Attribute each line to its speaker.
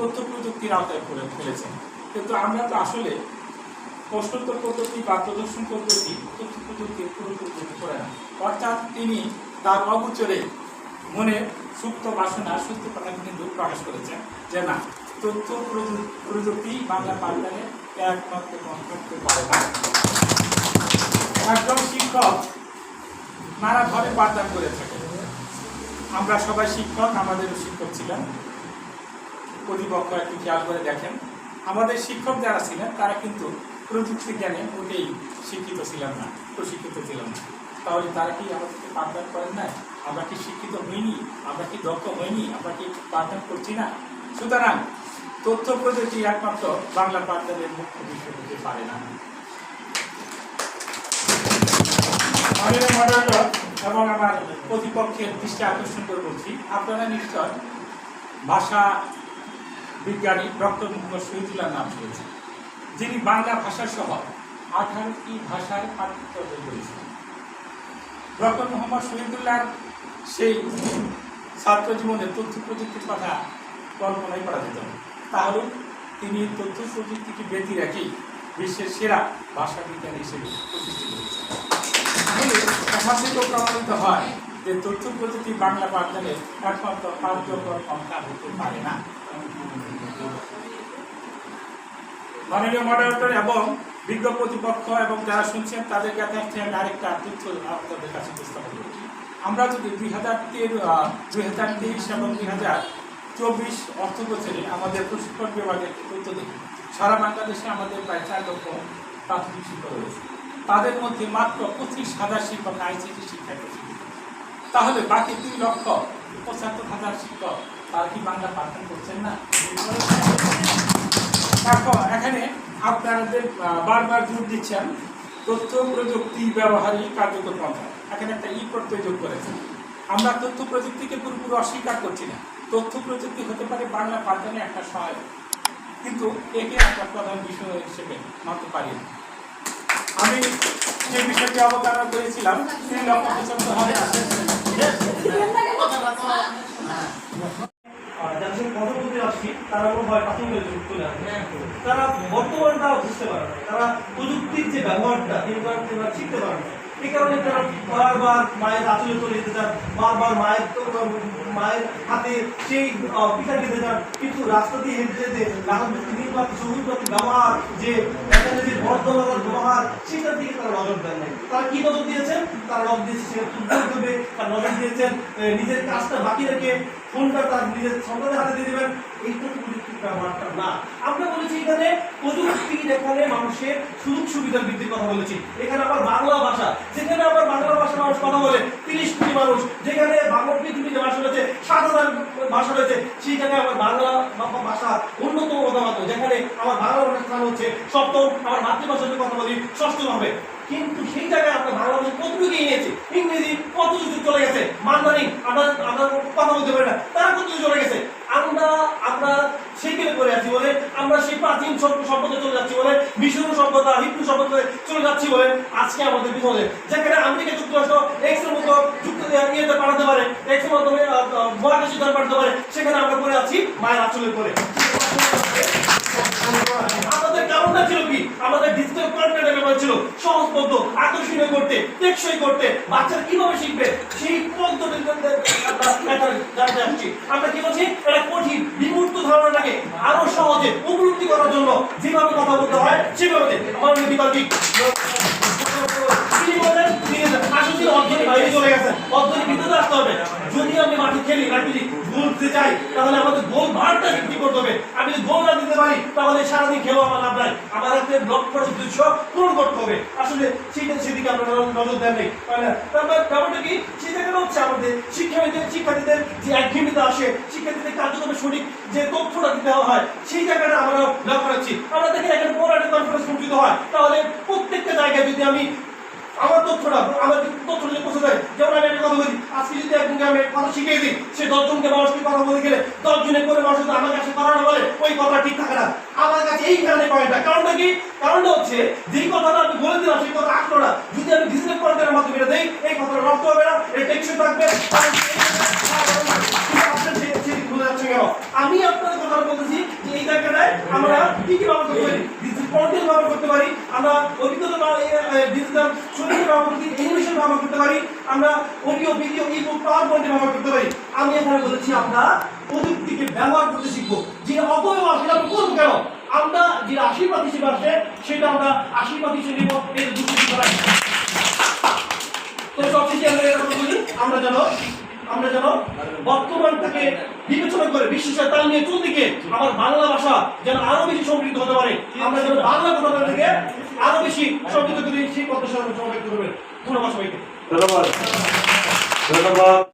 Speaker 1: তথ্য প্রযুক্তির আওতায় করে ফেলেছেন। কিন্তু আমরা তো আসলে প্রশ্নোত্তর পদ্ধতি বা প্রদর্শন পদ্ধতি তথ্য প্রযুক্তির পুরোপুরি করে না। অর্থাৎ তিনি তার অগোচরে মনে সুপ্ত বাসনা সুস্থ কথা কিন্তু প্রকাশ করেছেন যে না তথ্য প্রযু- প্রযুক্তি বাংলা পাঠদানে একমাত্র গ্রহণ করতে পারে না। একজন শিক্ষক নানাভাবে পাঠদান করে থাকে। আমরা সবাই শিক্ষক, আমাদেরও শিক্ষক ছিলেন। প্রতিপক্ষ একটু খেয়াল করে দেখেন। আমাদের শিক্ষক যারা ছিলেন, তারা কিন্তু প্রযুক্তি জ্ঞানে মোটেই শিক্ষিত ছিলেন না, প্রশিক্ষিত ছিলেন না। তাহলে তারা কি আমাদেরকে পাঠদান করেন না আমরা কি শিক্ষিত হইনি? আমরা কি দক্ষ হইনি? আমরা কি পাঠদান করছি না? সুতরাং তথ্য প্রযুক্তি একমাত্র বাংলা পাঠদানের মুখ্য বিষয় হতে পারে না। এবং আমার প্রতিপক্ষের দৃষ্টি আকর্ষণ করে বলছি, আপনারা নিশ্চয় ভাষা বিজ্ঞানী ডক্টর মোহাম্মদ শহীদুল্লাহ নাম শুনেছেন যিনি বাংলা ভাষা সহ আঠারোটি ভাষায় পাঠ্য বই করেছেন ডক্টর মোহাম্মদ শহীদুল্লাহর সেই ছাত্র জীবনে তথ্য প্রযুক্তির কথা কল্পনাই করা যেত তাহলে তিনি তথ্য প্রযুক্তিকে ব্যতি রাখি বিশ্বের সেরা ভাষা বিজ্ঞানী হিসেবে প্রতিষ্ঠিত প্রমাণিত হয় যে তথ্য প্রযুক্তি বাংলা পাঠদানের একমাত্র কার্যকর সংখ্যা হতে পারে না। মাননীয় মডারেটর এবং বিজ্ঞ প্রতিপক্ষ এবং যারা শুনছেন তাদের কাছে আমি আরেকটা তথ্য আপনাদের কাছে উপস্থাপন করছি। আমরা যদি দুই হাজার দুই হাজার তেইশ এবং দুই হাজার চব্বিশ অর্থ বছরে আমাদের প্রশিক্ষণ বিভাগের তথ্য দেখি, সারা বাংলাদেশে আমাদের প্রায় চার লক্ষ প্রাথমিক শিক্ষক রয়েছে। তাদের মধ্যে মাত্র পঁচিশ হাজার শিক্ষক আইসিটি শিক্ষায় তাহলে বাকি দুই লক্ষ পঁচাত্তর হাজার শিক্ষক তারা তথ্য আমরা তথ্য প্রযুক্তিকে পুরোপুরি অস্বীকার করছি না। তথ্য প্রযুক্তি হতে পারে বাংলা পাঠদানে একটা সহায়ক। কিন্তু একে একটা প্রধান বিষয় হিসেবে মানতে পারি না। আমি যে বিষয়টি অবতারণা করেছিলাম, সেই লক্ষ্য পছন্দ হয়
Speaker 2: তারা চলে আসে তারা বর্তমানটা বুঝতে পারে না। তারা প্রযুক্তির যে ব্যবহারটা, তিনি তারা তারা শিখতে পারে না। এই কারণে তারা বারবার মায়ের চলে যেতে চান, বারবার মায়ের মায়ের হাতে সেই খেতে চান, কিন্তু রাস্তা দিয়ে হেঁটে যেতে নির্বাচন ব্যবহার, যে ব্যবহার, সেটার দিকে তারা নজর দেন নাই। তারা কি নজর দিয়েছেন? তারা নজর দিয়েছে সে নজর দিয়েছেন নিজের কাজটা বাকি রেখে ফোনটা তার নিজের সন্তানের হাতে দিয়ে দেবেন। এইটা তো প্রযুক্তির ব্যবহারটা না। আমরা বলেছি এখানে প্রযুক্তি এখানে মানুষের সুযোগ সুবিধার বৃদ্ধির কথা বলেছি। এখানে আবার বাংলা ভাষা, যেখানে আবার বাংলা ভাষা মানুষ কথা বলে, তিরিশ কোটি মানুষ। যেখানে বাংলা পৃথিবীতে ভাষা রয়েছে সাত হাজার ভাষা রয়েছে জায়গায় আমার বাংলা ভাষা অন্যতম মতামত যেখানে আমার বাংলা স্থান হচ্ছে সপ্তম আমার মাতৃভাষাতে কথা বলি, ষষ্ঠম কিন্তু সেই জায়গায় আমরা বাংলা ভাষা কতটুকু নিয়েছি ইংরেজি কতটুকু চলে গেছে? মান্দারিং, আমরা আমরা কথা বলতে পারি না তারা কতটুকু চলে গেছে আমরা আমরা সেইখানে করে আছি বলে আমরা সেই প্রাচীন সভ্য- সভ্যতা চলে যাচ্ছি বলে মিশরীয় সভ্যতা হিন্দু সভ্যতায় চলে যাচ্ছি বলে আজকে আমাদের বিপদে। যেখানে আমেরিকা যুক্তরাষ্ট্র এক্সের মতো যুক্ত ইয়েতে পাঠাতে পারে এক্সের মাধ্যমে মহাকাশে তারা পাঠাতে পারে, সেখানে আমরা করে আছি মায়ের আঁচলে করে আমাদের কারণটা ছিল কি? আমাদের ডিজিটাল কন্টেন্টের ব্যাপার ছিল সহজবদ্ধ আকর্ষণীয় করতে, টেকসই করতে। বাচ্চারা কীভাবে শিখবে? সেই পদ্ধতিতে আমরা কি বলছি? এটা কঠিন। সহজে উপলব্ধি করার জন্য যেভাবে কথা বলতে হয়, সেভাবে আমার বিকল্পিক তিনি বলেন চলে যদি আমি খেলি চাই, তাহলে আমাদের গোল ভারটা বৃদ্ধি করতে হবে। আমি পারি, তাহলে সারাদিন খেলেও আমার লাভ নাই। আমার একটা লক্ষ্য উদ্দেশ্য পূরণ করতে হবে। আসলে সেটা সেদিকে ন- নজর দেন নেই তারপর ব্যাপারটা কি? সেই জায়গাটা হচ্ছে আমাদের। শিক্ষার্থীদের শিক্ষার্থীদের যে একঘেয়েমিতা আসে, শিক্ষার্থীদের কার্যক্রমে সঠিক যে তথ্যটা দিতে হয়, সেই জায়গাটা আমরা লক্ষ্য রাখছি। আমরা দেখি এখানে বড় একটা কনফারেন্স অনুষ্ঠিত হয়। তাহলে প্রত্যেকটা জায়গায় যদি আমি আমার তথ্যটা, আমার তথ্য যদি পৌঁছে যায় যেমন আমি একটা কথা বলি, আজকে যদি একজনকে আমি কথা শিখিয়ে দিই, সে দশজনকে মানুষকে কথা বলে গেলে? দশজনে করে মানুষ যদি আমার কাছে কথা বলে, ওই কথা ঠিক থাকে না। আমার কাছে এই কারণে পয়েন্টটা কারণটা কি? কারণটা হচ্ছে, যেই কথাটা আমি বলে দিলাম, সেই কথা আসলো না। যদি আমি ডিজিটাল কন্টেন্টের মাধ্যমে এটা দেই, এই কথাটা নষ্ট হবে না এটা টেকসই থাকবে? আমি আপনাদের কথা বলতেছি কি কি ব্যবহার করতে পারি? ডিজিটাল কন্টেন্ট ব্যবহার করতে পারি। আমরা অভিজ্ঞতা ডিজিটাল ছবি ব্যবহার করতে করতে পারি। আমরা অডিও, ভিডিও করতে পারি। আমি এখানে বলেছি, আমরা প্রযুক্তিকে ব্যবহার করতে শিখব। যে অপব্যবহার সেটা কেন আমরা যে আশীর্বাদ হিসেবে আসে সেটা আমরা আশীর্বাদ হিসেবে নিব। আমরা যেন আমরা যেন বর্তমানটাকে বিবেচনা করে বিশ্বের তাল নিয়ে চলতে গিয়ে আমার বাংলা ভাষা যেন আরও বেশি সমৃদ্ধ হতে পারে। আমরা যেন বাংলা থেকে আরও বেশি সমৃদ্ধ করে সেই কথা সবাই করবেন ধন্যবাদ সবাইকে।
Speaker 3: ধন্যবাদ। ধন্যবাদ।